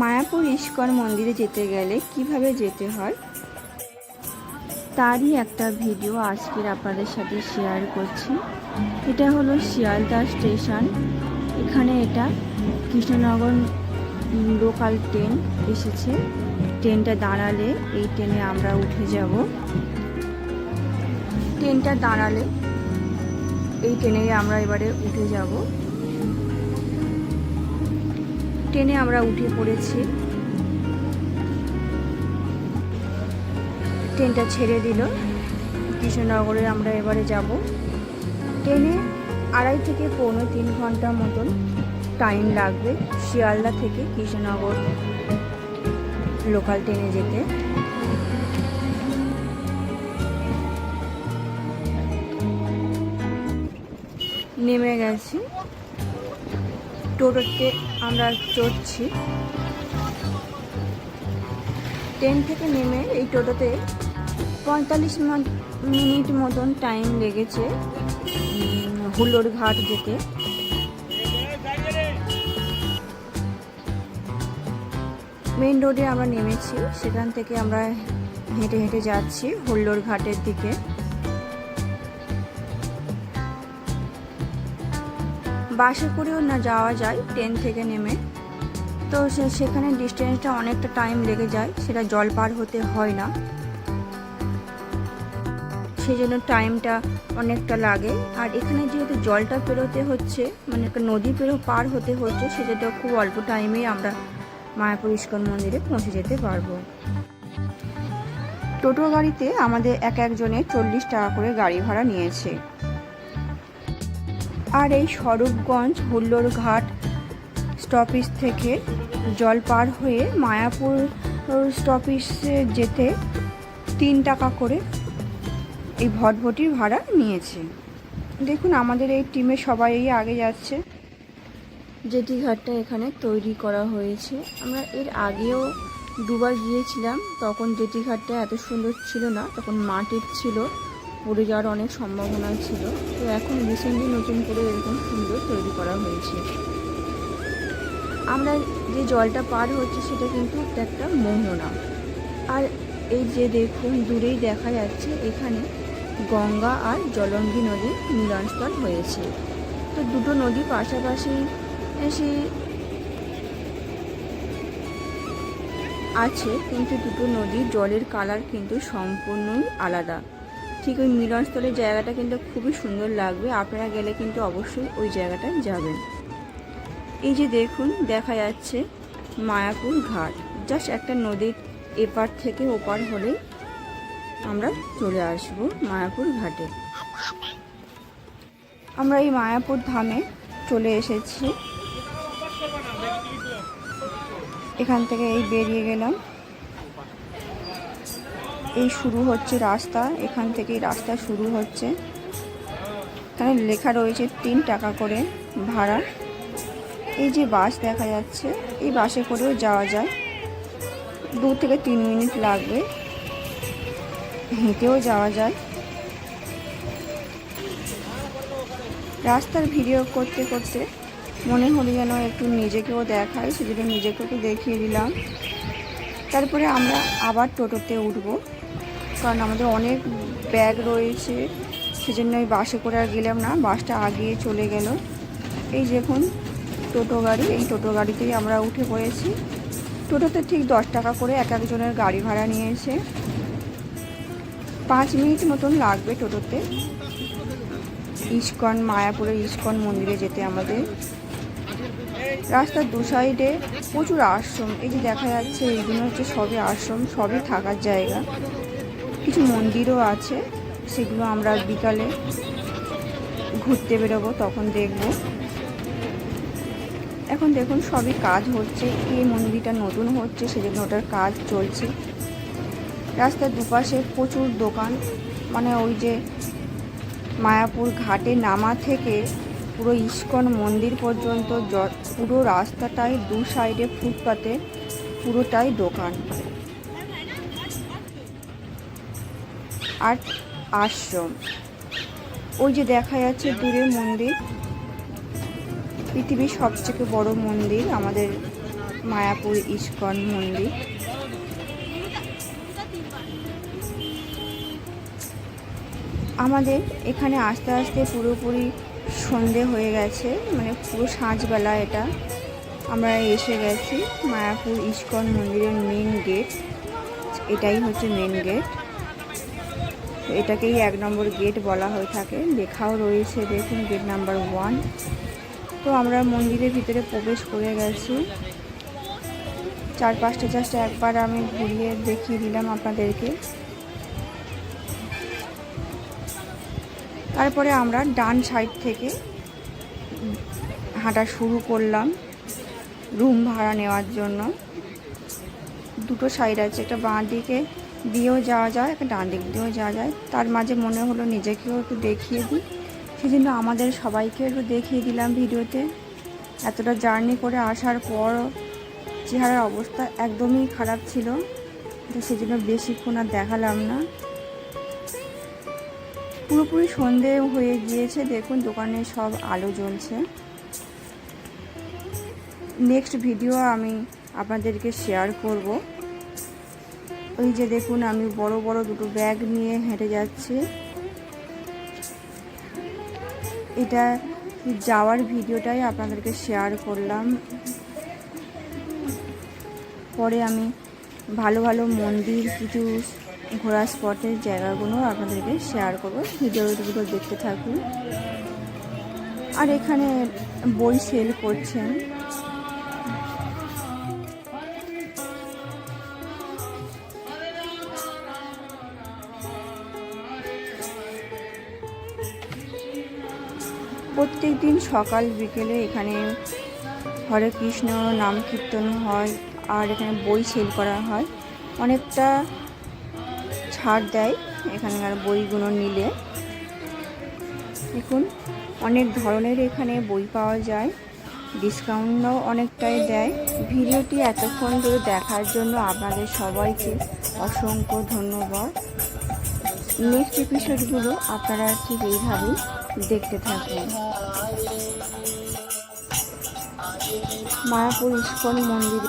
Mayapur ISKCON মন্দিরে যেতে গেলে কীভাবে যেতে হয়? তারই একটা ভিডিও আজকের আপনাদের সাথে শেয়ার করছি। এটা হলো শিয়ালদা স্টেশন। এখানে এটা কৃষ্ণনগর লোকাল ট্রেন এসেছে। ট্রেনটা দাঁড়ালে এই ট্রেনে আমরা উঠে যাব। ট্রেনটা দাঁড়ালে এই ট্রেনে আমরা এবারে উঠে যাব। ট্রেনে আমরা উঠে পড়েছি। ট্রেনটা ছেড়ে দিল। কৃষ্ণনগরে আমরা এবারে যাব। ট্রেনে আড়াই থেকে পৌনে তিন ঘণ্টা মতন টাইম লাগবে শিয়ালদা থেকে কৃষ্ণনগর লোকাল ট্রেনে যেতে। নেমে গেছি। টোটোতে আমরা চড়ছি। ট্রেন থেকে নেমে এই টোটোতে পঁয়তাল্লিশ মান- মিনিট মতন টাইম লেগেছে হুলোর ঘাট যেতে। মেন রোডে আমরা নেমেছি। সেখান থেকে আমরা হেঁটে হেঁটে যাচ্ছি হুল্লোর ঘাটের দিকে। বাসে করেও না যাওয়া যায় ট্রেন থেকে নেমে। তো সেখানে ডিস্টেন্সটা অনেকটা টাইম লেগে যায়, সেটা জল পার হতে হয় না। সেই জন্য টাইমটা অনেকটা লাগে। আর এখানে যেহেতু জলটা পেরোতে হচ্ছে মানে একটা নদী পেরো পার হতে হচ্ছে সেটা খুব অল্প টাইমেই আমরা মায়াপুর ইস্কন মন্দিরে পৌঁছে যেতে পারব। টোটো গাড়িতে আমাদের এক একজনের চল্লিশ টাকা করে গাড়ি ভাড়া নিয়েছে। আর এই স্বরূপগঞ্জ হুল্লোর ঘাট স্টপেজ থেকে জল পার হয়ে মায়াপুর স্টপেজে যেতে তিন টাকা করে এই ভটভটির ভাড়া নিয়েছে। দেখুন, আমাদের এই টিমে সবাই আগে যাচ্ছে। জেটি ঘাটটা এখানে তৈরি করা হয়েছে। আমরা এর আগেও দুবার গিয়েছিলাম, তখন জেটি ঘাটটা এত সুন্দর ছিল না, তখন মাটির ছিল, পড়ে যাওয়ার অনেক সম্ভাবনা ছিল। তো এখন রিসেন্টলি নতুন করে এরকম সুন্দর তৈরি করা হয়েছে। আমরা যে জলটা পার হচ্ছে সেটা কিন্তু একটা মোহনা। আর এই যে দেখুন, দূরেই দেখা যাচ্ছে, এখানে গঙ্গা আর জলঙ্গি নদীর মিলনস্থল হয়েছে। তো দুটো নদী পাশাপাশি এসে আছে, কিন্তু দুটো নদীর জলের কালার কিন্তু সম্পূর্ণই আলাদা। ঠিক ওই মিলনস্থলের জায়গাটা কিন্তু খুবই সুন্দর লাগবে, আপনারা গেলে কিন্তু অবশ্যই ওই জায়গাটায় যাবেন। এই যে দেখুন, দেখা যাচ্ছে মায়াপুর ঘাট। জাস্ট একটা নদীর এপার থেকে ওপার হলেই আমরা চলে আসব মায়াপুর ঘাটে। আমরা এই মায়াপুর ধামে চলে এসেছি। এখান থেকে এই বেরিয়ে গেলাম। এই শুরু হচ্ছে রাস্তা। এখান থেকেই রাস্তা শুরু হচ্ছে। এখানে লেখা রয়েছে তিন টাকা করে ভাড়া। এই যে বাস দেখা যাচ্ছে, এই বাসে করেও যাওয়া যায়। দু থেকে তিন মিনিট লাগবে। হেঁটেও যাওয়া যায়। রাস্তার ভিডিও করতে করতে মনে হলো যেন একটু নিজেকেও দেখাই, সেজন্য নিজেকে একটু দেখিয়ে দিলাম। তারপরে আমরা আবার টোটোতে উঠব, কারণ আমাদের অনেক ব্যাগ রয়েছে, সেজন্য ওই বাসে করে আর গেলাম না, বাসটা আগিয়ে চলে গেল। এই দেখুন, টোটো গাড়ি, এই টোটো গাড়িতেই আমরা উঠে পড়েছি। টোটোতে ঠিক দশ টাকা করে এক একজনের গাড়ি ভাড়া নিয়েছে। পাঁচ মিনিট মতন লাগবে টোটোতে। ইস্কন, মায়াপুরের ইস্কন মন্দিরে যেতে আমাদের। রাস্তার দু সাইডে প্রচুর আশ্রম। এই যে দেখা যাচ্ছে এইগুলো হচ্ছে সবই আশ্রম সবই থাকার জায়গা। কিছু মন্দিরও আছে, সেগুলো আমরা বিকালে ঘুরতে বেরোবো, তখন দেখব। এখন দেখুন, সবই কাজ হচ্ছে। এই মন্দিরটা নতুন হচ্ছে, সেজন্য ওটার কাজ চলছে। রাস্তার দুপাশে প্রচুর দোকান। মানে ওই যে মায়াপুর ঘাটে নামা থেকে পুরো ইস্কন মন্দির পর্যন্ত পুরো রাস্তাটাই দু সাইডে ফুটপাতে পুরোটাই দোকান। আর আশ্রম। ওই যে দেখা যাচ্ছে দূরে মন্দির। পৃথিবীর সবথেকে বড় মন্দির আমাদের মায়াপুর ইস্কন মন্দির। আমাদের এখানে আস্তে আস্তে পুরোপুরি সন্ধে হয়ে গেছে মানে পুরো সাঁঝবেলা এটা। আমরা এসে গেছি মায়াপুর ইস্কন মন্দিরের মেন গেট এটাই হচ্ছে মেন গেট এটাকেই এক নম্বর গেট বলা হয়ে থাকে। লেখাও রয়েছে দেখুন গেট নাম্বার ওয়ান তো আমরা মন্দিরের ভিতরে প্রবেশ করে গেছি। চার পাঁচটা জাস্ট একবার আমি ঘুরিয়ে দেখিয়ে দিলাম আপনাদেরকে। তারপরে আমরা ডান সাইড থেকে হাঁটা শুরু করলাম রুম ভাড়া নেওয়ার জন্য। দুটো সাইড আছে, একটা বাঁ দিকে দিয়েও যাওয়া যায়, একটা ডান দিক দিয়েও যাওয়া যায়। তার মাঝে মনে হলো নিজেকেও একটু দেখিয়ে দিই। সেজন্য আমাদের সবাইকে একটু দেখিয়ে দিলাম ভিডিওতে। এতটা জার্নি করে আসার পর চেহারার অবস্থা একদমই খারাপ ছিল। তো সেজন্য বেশিক্ষণ আর দেখালাম না। পুরোপুরি সন্ধে হয়ে গিয়েছে। দেখুন, দোকানে সব আলো জ্বলছে। নেক্সট ভিডিও আমি আপনাদেরকে শেয়ার করব। ওই যে দেখুন, আমি বড় বড় দুটো ব্যাগ নিয়ে হেঁটে যাচ্ছি। এটা যাওয়ার ভিডিওটাই আপনাদেরকে শেয়ার করলাম। পরে আমি ভালো ভালো মন্দির, কিছু ঘোরার স্পটের জায়গাগুলো আপনাদেরকে শেয়ার করব। ভিডিওগুলো দেখতে থাকুন। আর এখানে বই সেল করছেন। প্রত্যেক দিন সকাল বিকেলে এখানে হরে কৃষ্ণ নাম কীর্তন হয়, আর এখানে বই সেল করা হয়। অনেকটা ছাড় দেয় এখানকার বইগুলো নিলে। দেখুন, অনেক ধরনের এখানে বই পাওয়া যায়। ডিসকাউন্টও অনেকটাই দেয়। ভিডিওটি এতক্ষণ ধরে দেখার জন্য আপনাদের সবাইকে অসংখ্য ধন্যবাদ। নেক্সট এপিসোডগুলো আপনারা ঠিক এইভাবেই দেখতে থাকুন। মায়াপুর ইস্কন মন্দির